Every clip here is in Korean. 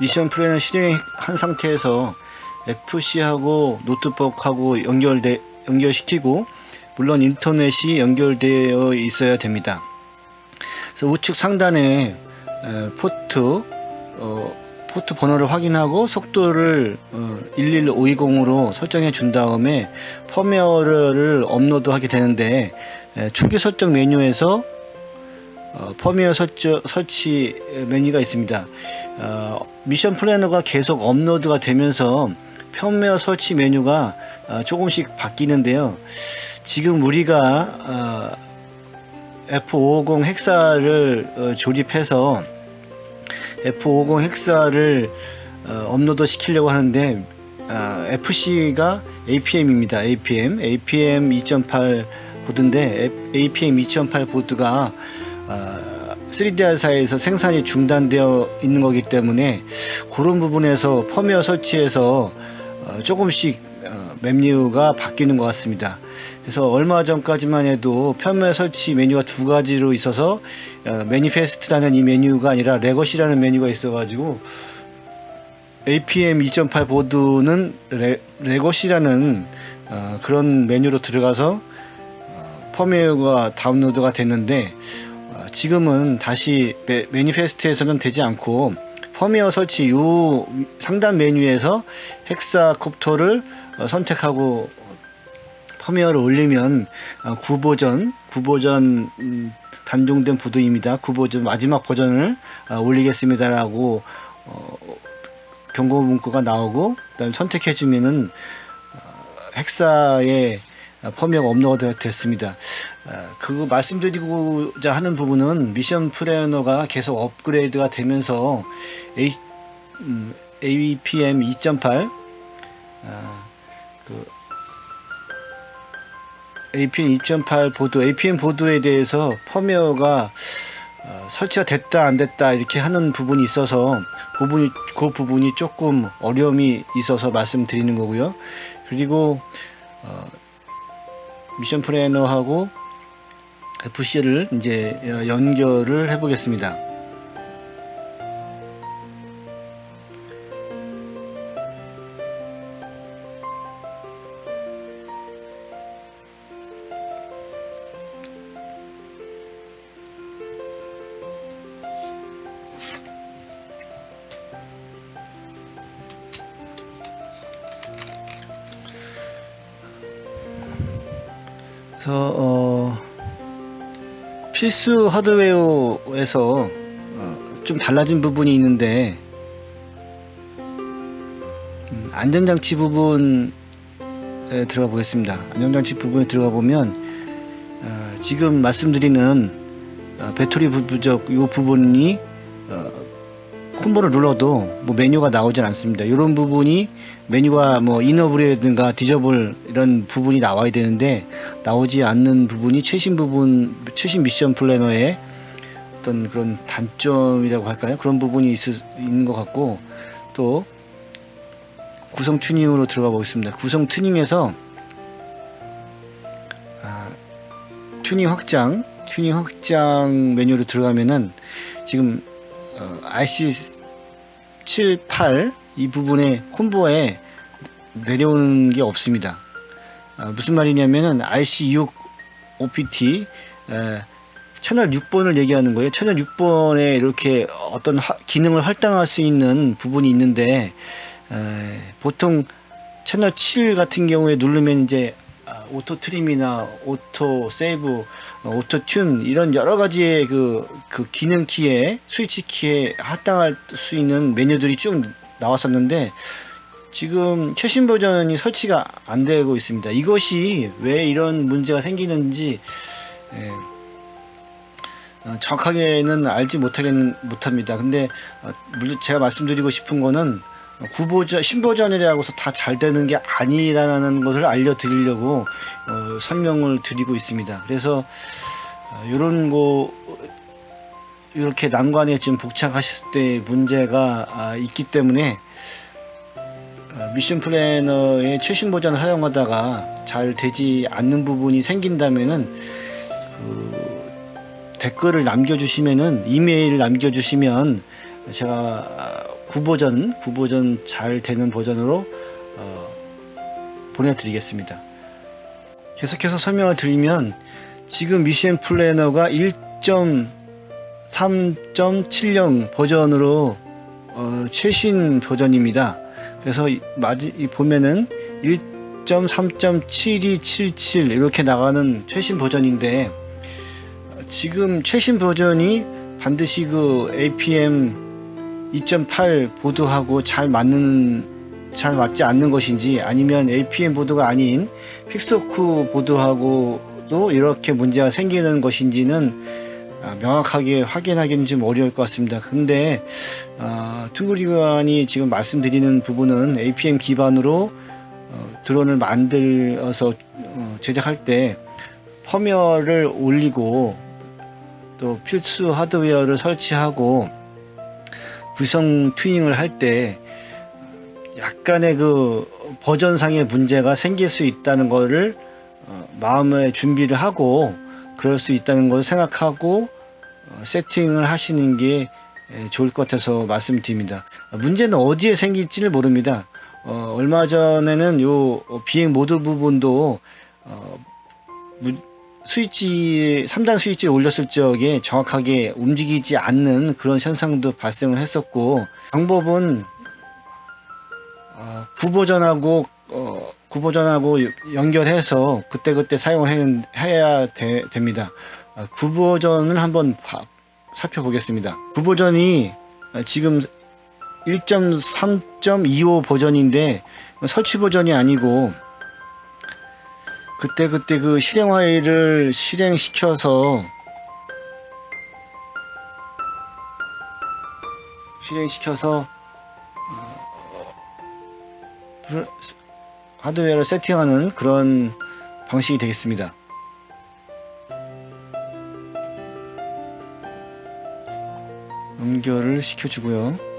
미션 플래너 실행한 상태에서 FC하고 노트북하고 연결돼 연결시키고 물론 인터넷이 연결되어 있어야 됩니다. 그래서 우측 상단에 에, 포트 어, 포트 번호를 확인하고 속도를 어, 11520으로 설정해 준 다음에 펌웨어를 업로드하게 되는데 에, 초기 설정 메뉴에서 어, 펌웨어 설치 메뉴가 있습니다. 어, 미션 플래너가 계속 업로드가 되면서 펌웨어 설치 메뉴가 어, 조금씩 바뀌는데요. 지금 우리가 어, F550 헥사를 어, 조립해서 F50 헥사를 어, 업로드 시키려고 하는데 어, FC가 APM입니다. APM, APM 2.8 보드인데 APM 2.8 보드가 어, 3D알사에서 생산이 중단되어 있는 거기 때문에 그런 부분에서 펌웨어 설치해서 어, 조금씩 어, 메뉴가 바뀌는 것 같습니다. 그래서 얼마 전까지만 해도 펌웨어 설치 메뉴가 두 가지로 있어서 어, 매니페스트라는 이 메뉴가 아니라 레거시라는 메뉴가 있어가지고 APM 2.8 보드는 레, 레거시라는 어, 그런 메뉴로 들어가서 어, 펌웨어가 다운로드가 됐는데 어, 지금은 다시 메, 매니페스트에서는 되지 않고 펌웨어 설치 요 상단 메뉴에서 헥사콥터를 어, 선택하고 펌웨어를 올리면 어, 9버전 9버전 음, 단종된 보드입니다. 9버전 마지막 버전을 어, 올리겠습니다라고 어, 경고 문구가 나오고 그다음 선택해 주면은 어, 헥사의 어, 펌웨어가 업로드 됐습니다. 어, 그거 말씀드리고자 하는 부분은 미션 플래너가 계속 업그레이드가 되면서 A, 음, APM 2.8 아, 그 APM 2.8 보드, APM 보드에 대해서 펌웨어가 어, 설치가 됐다 안 됐다 이렇게 하는 부분이 있어서 그 부분이 그 부분이 조금 어려움이 있어서 말씀드리는 거고요. 그리고 어, 미션 플래너하고 FC를 이제 어, 연결을 해보겠습니다. 그래서 어, 필수 하드웨어에서 어, 좀 달라진 부분이 있는데 음, 안전장치 부분에 들어가 보겠습니다. 안전장치 부분에 들어가 보면 어, 지금 말씀드리는 어, 배터리 부족 이 부분이 어, 콤보를 눌러도 뭐 메뉴가 나오진 않습니다. 이런 부분이 메뉴가 뭐 이너블이라든가 디저블 이런 부분이 나와야 되는데 나오지 않는 부분이 최신 부분 최신 미션 플래너의 어떤 그런 단점이라고 할까요? 그런 부분이 있을, 있는 것 같고 또 구성 튜닝으로 들어가 보겠습니다. 구성 튜닝에서 아, 튜닝 확장 튜닝 확장 메뉴로 들어가면은 지금 어, RC 7, 8 이 부분에 콤보에 내려오는 게 없습니다. 아, 무슨 말이냐면은 RC6 OPT 에, 채널 6번을 얘기하는 거예요. 채널 6번에 이렇게 어떤 하- 기능을 할당할 수 있는 부분이 있는데 에, 보통 채널 7 같은 경우에 누르면 이제 아, 오토 트림이나 오토 세이브, 어, 오토 튠 이런 여러 가지의 그, 그 기능 키에 스위치 키에 할당할 수 있는 메뉴들이 쭉 나왔었는데 지금 최신 버전이 설치가 안 되고 있습니다. 이것이 왜 이런 문제가 생기는지 예, 어, 정확하게는 알지 못하겠 못합니다. 근데 어, 물론 제가 말씀드리고 싶은 거는 9버전, 신버전이라고서 다 잘 되는 게 아니라는 것을 알려드리려고 어, 설명을 드리고 있습니다. 그래서 이런 거 이렇게 난관에 좀 복착하실 때 문제가 아, 있기 때문에 어, 미션 플래너의 최신 버전을 사용하다가 잘 되지 않는 부분이 생긴다면은 그 댓글을 남겨주시면은 이메일 남겨주시면 제가 9버전 9버전 잘 되는 버전으로 어, 보내드리겠습니다. 계속해서 설명을 드리면 지금 미션 플래너가 1.3.70 버전으로 어, 최신 버전입니다. 그래서 보면은 1.3.7277 이렇게 나가는 최신 버전인데 어, 지금 최신 버전이 반드시 그 APM 2.8 보드하고 잘 맞는 잘 맞지 않는 것인지 아니면 APM 보드가 아닌 픽서쿠 보드하고도 이렇게 문제가 생기는 것인지는 아, 명확하게 확인하기는 좀 어려울 것 같습니다. 근데 아, 퉁구리관이 지금 말씀드리는 부분은 APM 기반으로 어, 드론을 만들어서 어, 제작할 때 펌웨어를 올리고 또 필수 하드웨어를 설치하고 구성 튜닝을 할 때 약간의 그 버전상의 문제가 생길 수 있다는 것을 어, 마음에 준비를 하고 그럴 수 있다는 것을 생각하고 어, 세팅을 하시는 게 에, 좋을 것 같아서 말씀드립니다. 어, 문제는 어디에 생길지를 모릅니다. 어, 얼마 전에는 요 비행 모드 부분도 어, 무- 스위치 3단 스위치를 올렸을 적에 정확하게 움직이지 않는 그런 현상도 발생을 했었고 방법은 어, 구버전하고 어, 구버전하고 연결해서 그때그때 사용을 해, 해야 되- 됩니다. 어, 구버전을 한번 봐- 살펴보겠습니다. 구버전이 어, 지금 1.3.25 버전인데 설치 버전이 아니고 그때 그때 그 실행 파일을 실행시켜서 실행시켜서 어, 하드웨어를 세팅하는 그런 방식이 되겠습니다. 연결을 시켜주고요.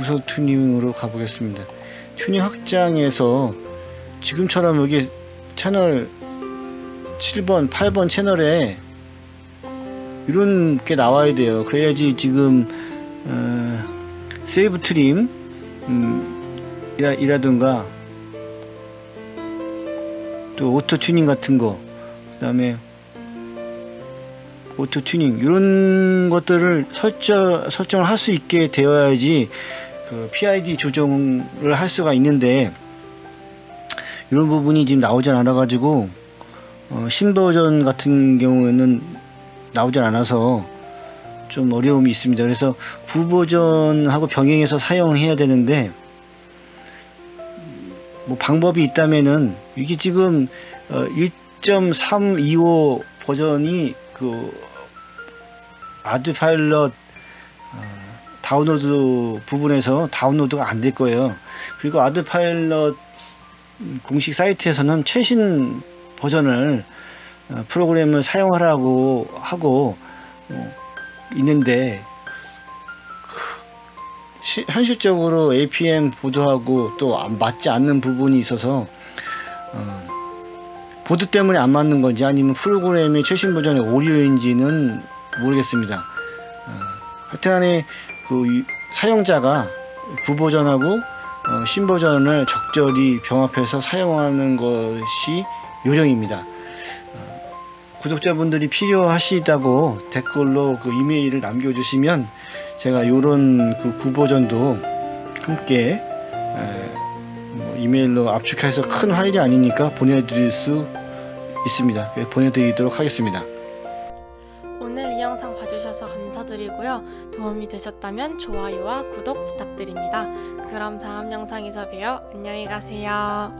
부서 튜닝으로 가보겠습니다. 튜닝 확장에서 지금처럼 여기 채널 7번, 8번 채널에 이런 게 나와야 돼요. 그래야지 지금 어, 세이브 트림 음, 이라, 이라든가 또 오토 튜닝 같은 거 그다음에 오토 튜닝 이런 것들을 설정 설정을 할 수 있게 되어야지 그 PID 조정을 할 수가 있는데 이런 부분이 지금 나오질 않아 가지고 어, 신버전 같은 경우에는 나오질 않아서 좀 어려움이 있습니다. 그래서 구버전하고 병행해서 사용해야 되는데 뭐 방법이 있다면은 이게 지금 어, 1.325 버전이 그 아드 파일럿 어, 다운로드 부분에서 다운로드가 안 될 거예요. 그리고 아드 파일럿 공식 사이트에서는 최신 버전을 어, 프로그램을 사용하라고 하고 어, 있는데 그, 시- 현실적으로 APM 보드하고 또 안- 맞지 않는 부분이 있어서 어, 보드 때문에 안 맞는 건지 아니면 프로그램의 최신 버전의 오류인지는 모르겠습니다. 어, 하여튼간에 그 이- 사용자가 구버전하고 어, 신버전을 적절히 병합해서 사용하는 것이 요령입니다. 어, 구독자분들이 필요하시다고 댓글로 그 이메일을 남겨주시면 제가 요런 그 구버전도 함께 에, 뭐 이메일로 압축해서 큰 파일이 아니니까 보내드릴 수 있습니다. 그래서 보내드리도록 하겠습니다. 오늘 이 영상 봐주셔서 감사드리고요. 도움이 되셨다면 좋아요와 구독 부탁드립니다. 그럼 다음 영상에서 봬요. 안녕히 가세요.